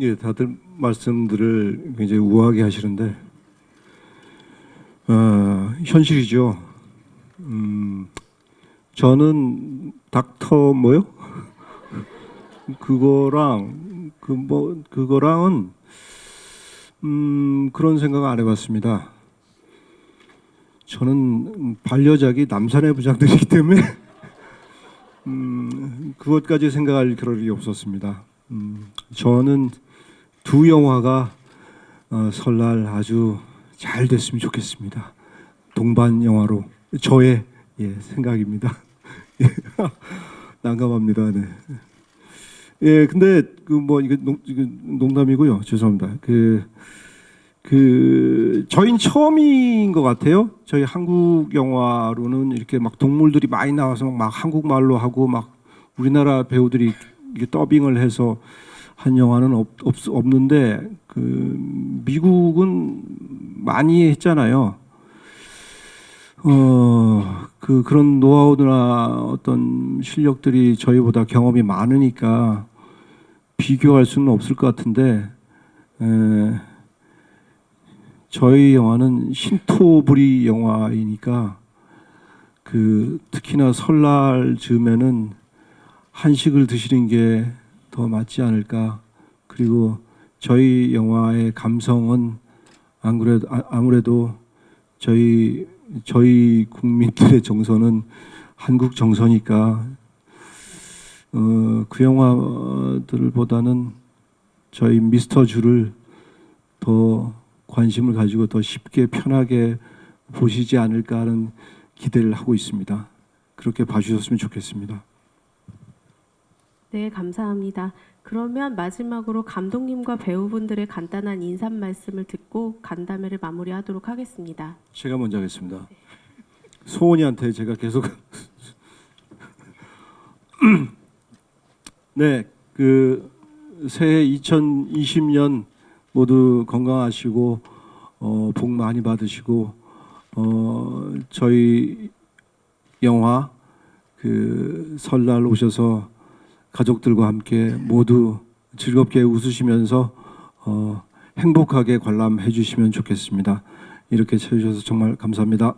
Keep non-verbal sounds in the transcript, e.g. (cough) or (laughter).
예, 다들 말씀들을 굉장히 우아하게 하시는데 어, 현실이죠. 음, 저는 닥터 뭐요? (laughs) 그거랑 그 뭐 그거랑은 음, 그런 생각 안 해봤습니다. 저는 반려작이 남산의 부장들이기 때문에 (laughs) 음, 그것까지 생각할 겨를이 없었습니다. 음, 저는 두 영화가 어, 설날 아주 잘 됐으면 좋겠습니다. 동반 영화로 저의 예, 생각입니다. (laughs) 예, (laughs) 난감합니다. 네. 예, 근데 그 뭐 이거 농담이고요. 죄송합니다. 그그 저희는 처음인 것 같아요. 저희 한국 영화로는 이렇게 막 동물들이 많이 나와서 막 한국말로 하고 막 우리나라 배우들이 이게 더빙을 해서 한 영화는 없, 없 없는데 그 미국은 많이 했잖아요. 어, 그 그런 노하우나 어떤 실력들이 저희보다 경험이 많으니까 비교할 수는 없을 것 같은데 에, 저희 영화는 신토부리 영화이니까 그 특히나 설날 즈음에는 한식을 드시는 게 더 맞지 않을까 그리고 저희 영화의 감성은 안 그래도 아- 아무래도 저희 저희 국민들의 정서는 한국 정서니까 어, 그 영화들보다는 저희 미스터 주를 더 관심을 가지고 더 쉽게 편하게 보시지 않을까 하는 기대를 하고 있습니다. 그렇게 봐주셨으면 좋겠습니다. 네, 감사합니다. 그러면 마지막으로 감독님과 배우분들의 간단한 인사 말씀을 듣고 간담회를 마무리하도록 하겠습니다. 제가 먼저 하겠습니다. 소원이한테 제가 계속 (laughs) 네, 그 새해 2020년 모두 건강하시고 어, 복 많이 받으시고 어, 저희 영화 그 설날 오셔서 가족들과 함께 모두 즐겁게 웃으시면서 어, 행복하게 관람해 주시면 좋겠습니다. 이렇게 쳐주셔서 정말 감사합니다.